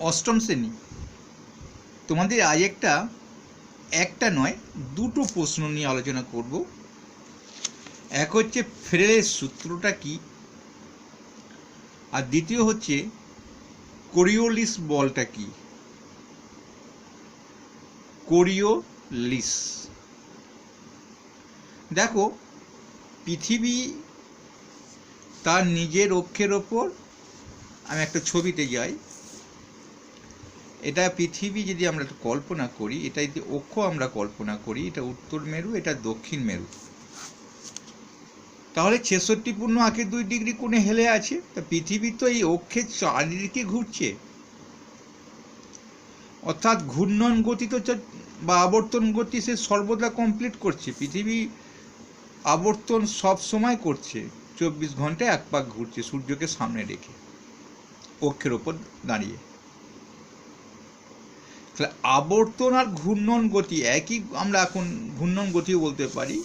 অষ্টম শ্রেণি। তোমাদের আজ একটা একটা নয়, দুটো প্রশ্ন নিয়ে আলোচনা করব। এক হচ্ছে ফ্রেলের সূত্রটা কি? আর দ্বিতীয় হচ্ছে কোরিওলিস বলটা কি? কোরিওলিস। দেখো, পৃথিবী তার নিজের অক্ষের ওপর, আমি একটা ছবিতে যাই এটা পৃথিবী যদি আমরা কল্পনা করি, এটা যদি অক্ষ আমরা কল্পনা করি, এটা উত্তর মেরু, এটা দক্ষিণ মেরু। তাহলে ছেষট্টি পূর্ণ আঁকে দুই ডিগ্রি কোণে হেলে আছে, তা পৃথিবী তো এই অক্ষের চারিদিকে ঘুরছে। অর্থাৎ ঘূর্ণন গতি তো বা আবর্তন গতি সে সর্বদা কমপ্লিট করছে। পৃথিবী আবর্তন সব সময় করছে, চব্বিশ ঘন্টায় এক পাক ঘুরছে সূর্যকে সামনে রেখে, অক্ষের ওপর দাঁড়িয়ে। তাহলে আবর্তন আর ঘূর্ণন গতি একই আমরা এখন ঘূর্ণন গতিও বলতে পারি।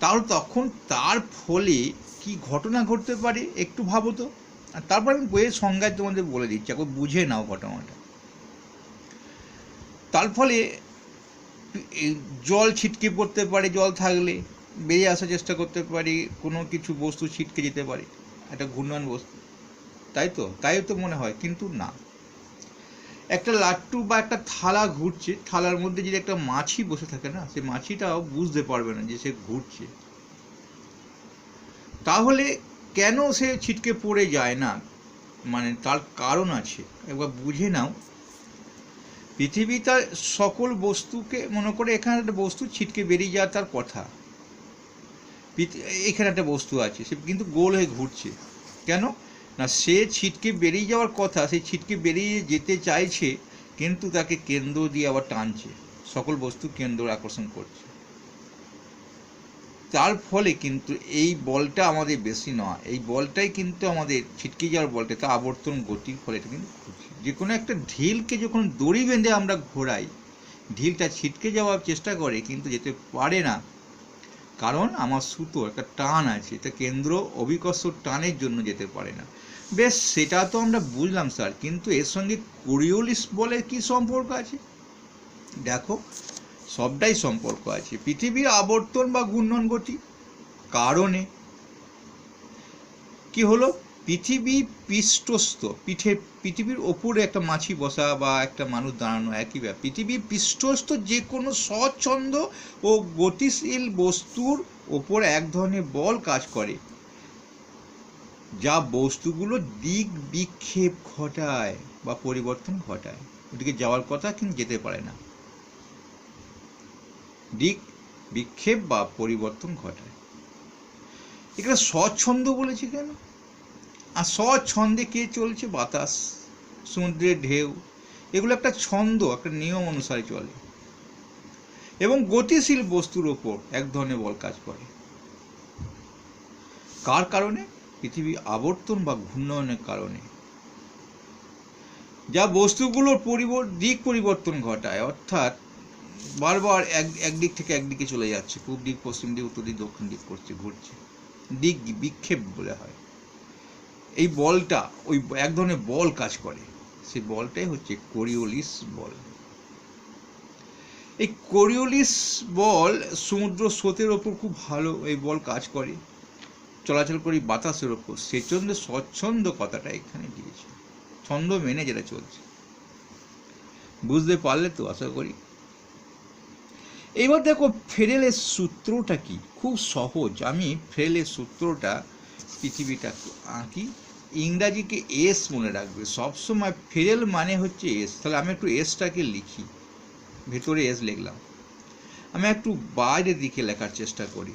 তাহলে তখন তার ফলে কি ঘটনা ঘটতে পারে একটু ভাবো তো। আর তারপর আমি বইয়ের সংজ্ঞায় তোমাদের বলে দিচ্ছি এখন বুঝে নাও ঘটনাটা। তার ফলে জল ছিটকে পড়তে পারে, জল থাকলে বেরিয়ে আসার চেষ্টা করতে পারি, কোনো কিছু বস্তু ছিটকে যেতে পারে, একটা ঘূর্ণন বস্তু। তাই তো? তাই তো মনে হয়, কিন্তু না। একটা লাট্টু বা একটা থালা ঘুরছে, থালার মধ্যে যদি একটা মাছি বসে থাকে না সে মাছিটাও বুঝতে পারবে না যে সে ঘুরছে। তাহলে কেন সে ছিটকে পড়ে যায় না? মানে তার কারণ আছে। একবার বুঝে নাও। পৃথিবী তার সকল বস্তুকে, মনে করে এখানে একটা বস্তু ছিটকে বেরিয়ে যাওয়ার তার কথা। এখানে একটা বস্তু আছে, সে কিন্তু গোল হয়ে ঘুরছে। কেন? না, সে ছিটকে বেরিয়ে যাওয়ার কথা, সে ছিটকে বেরিয়ে যেতে চাইছে, কিন্তু তাকে কেন্দ্র দিয়ে আবার টানছে। সকল বস্তু কেন্দ্র আকর্ষণ করছে। তার ফলে কিন্তু এই বলটা আমাদের বেশি নয়। এই বলটাই কিন্তু আমাদের ছিটকে যাওয়ার বলটা তা আবর্তন গতির ফলে এটা কিন্তু যে কোনো একটা ঢিলকে যখন দড়ি বেঁধে আমরা ঘোরাই, ঢিলটা ছিটকে যাওয়ার চেষ্টা করে, কিন্তু যেতে পারে না। কারণ আমার সুতো একটা টান আছে, এটা কেন্দ্র অভিকর্ষ টানের জন্য যেতে পারে না। বেশ, সেটা তো আমরা বুঝলাম, স্যার। কিন্তু এর সঙ্গে কোরিওলিস বলে কি সম্পর্ক আছে? দেখো, সবটাই সম্পর্ক আছে। পৃথিবীর আবর্তন বা ঘূর্ণন গতি, কারণে। কি হলো? পৃথিবী পৃষ্ঠস্থ, পিঠে, পৃথিবীর ওপরে একটা মাছি বসা বা একটা মানুষ দাঁড়ানো, একই ব্যাপার। পৃথিবীর পৃষ্ঠস্থ যে কোনো স্বচ্ছন্দ ও গতিশীল বস্তুর ওপর এক ধরনের বল কাজ করে। যা বস্তুগুলো দিক বিক্ষেপ ঘটায় বা পরিবর্তন ঘটায়। ওদিকে যাওয়ার কথা কিন্তু যেতে পারে না। দিক বিক্ষেপ বা পরিবর্তন ঘটায়। এখানে স্বচ্ছন্দ বলেছে কেন? আর স্বচ্ছন্দে কে চলছে? বাতাস, সমুদ্রের ঢেউ, এগুলো একটা ছন্দ, একটা নিয়ম অনুসারে চলে। এবং গতিশীল বস্তুর ওপর এক ধরনের বল কাজ করে। কার কারণে? পৃথিবী আবর্তন বা ঘূর্ণয়নের কারণে। যা বস্তুগুলোর পরিবর, দিক পরিবর্তন ঘটায়, অর্থাৎ বারবার এক, একদিক থেকে একদিকে চলে যাচ্ছে, পূব দিক, পশ্চিম দিক, উত্তর দিক, দক্ষিণ দিক করছে, ঘুরছে। দিক বিক্ষেপ বলে হয়। এই বলটা, ওই এক ধরনের বল কাজ করে। সেই বলটাই হচ্ছে কোরিওলিস বল। এই কোরিওলিস বল সমুদ্র স্রোতের ওপর খুব ভালো এই বল কাজ করে। চলাচল করি বাতাসের ওপর সেজন্য স্বচ্ছন্দ কথাটা এখানে দিয়েছে। ছন্দ মেনে যেটা চলছে। বুঝতে পারলে তো আশা করি। এবার দেখো ফেরেলের সূত্রটা কি? খুব সহজ। আমি ফেরেলের সূত্রটা পৃথিবীটা আঁকি। ইংরাজিকে এস মনে রাখবে। সবসময় ফেরেল মানে হচ্ছে এস। তাহলে আমি একটু এসটাকে লিখি। ভেতরে এস লিখলাম। আমি একটু বাইরের দিকে লেখার চেষ্টা করি।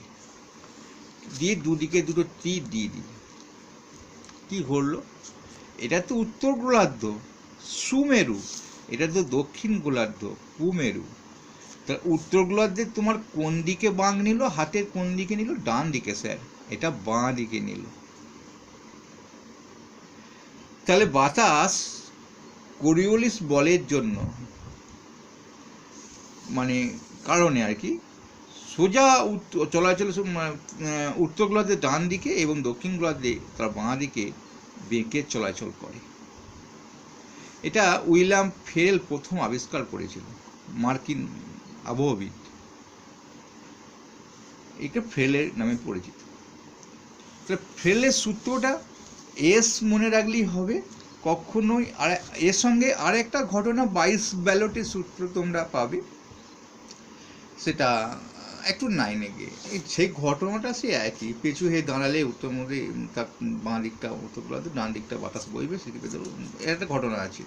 দিয়ে দুদিকে দুটো তীর দিয়ে দিই কি ঘটলো এটা তো উত্তর গোলার্ধ, সুমেরু। এটা তো দক্ষিণ গোলার্ধ, কুমেরু। তা উত্তর গোলার্ধে তোমার কোন দিকে বাঁক নিল? হাতের কোন দিকে নিল? ডান দিকে, স্যার। এটা বাঁ দিকে নিল। তাহলে বাতাস কোরিওলিস বলের জন্য মানে কারণে আর কি সোজা চলাচল উত্তর গোলার্ধে ডান দিকে এবং দক্ষিণ গোলার্ধে তার বাঁ দিকে বেঁকে চলাচল করে। এটা উইলিয়াম ফেরেল প্রথম আবিষ্কার করেছিল, মার্কিন আবহবিদ। এটা ফ্রেলের নামে পরিচিত। তাহলে ফ্রেলের সূত্রটা এস মনে রাখলেই হবে, কখনোই আর এর সঙ্গে আরেকটা ঘটনা বাইশ ব্যালটের সূত্র তোমরা পাবে, সেটা একটু নাইনে গিয়ে। সেই ঘটনাটা সে একই। পেঁচু হয়ে দাঁড়ালে উত্তর মধ্যে তার বাঁ দিকটা, উত্তর গোলাতে ডান দিকটা বাতাস বইবে, সেদিকে তো একটা ঘটনা আছে।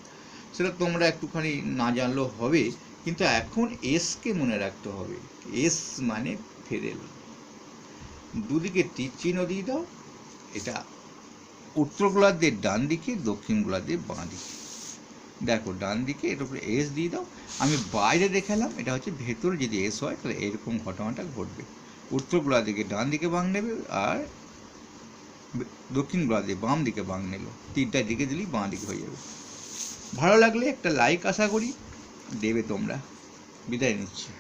সেটা তোমরা একটুখানি না জানলেও হবে, কিন্তু এখন এসকে মনে রাখতে হবে। এস মানে ফেরেল। দুদিকে তীর চিহ্ন দিয়ে দাও, এটা উত্তর গোলার্ধের ডান দিকে, দক্ষিণ গোলার্ধের বাঁ দিকে। দেখো, ডান দিকে এর উপরে এস দিয়ে দাও। আমি বাইরে দেখালাম, এটা হচ্ছে ভেতরে যদি এস হয়, তাহলে এরকম ঘটনাটা ঘটবে। উত্তর দিকে ডান দিকে বাং নেবে আর দক্ষিণ গোলার্ধে বাম দিকে বাং নেব তিনটা দিকে দিলেই বাঁ দিকে হয়ে যাবে। ভালো লাগলে একটা লাইক আশা করি দেবে তোমরা। বিদায় নিচ্ছি।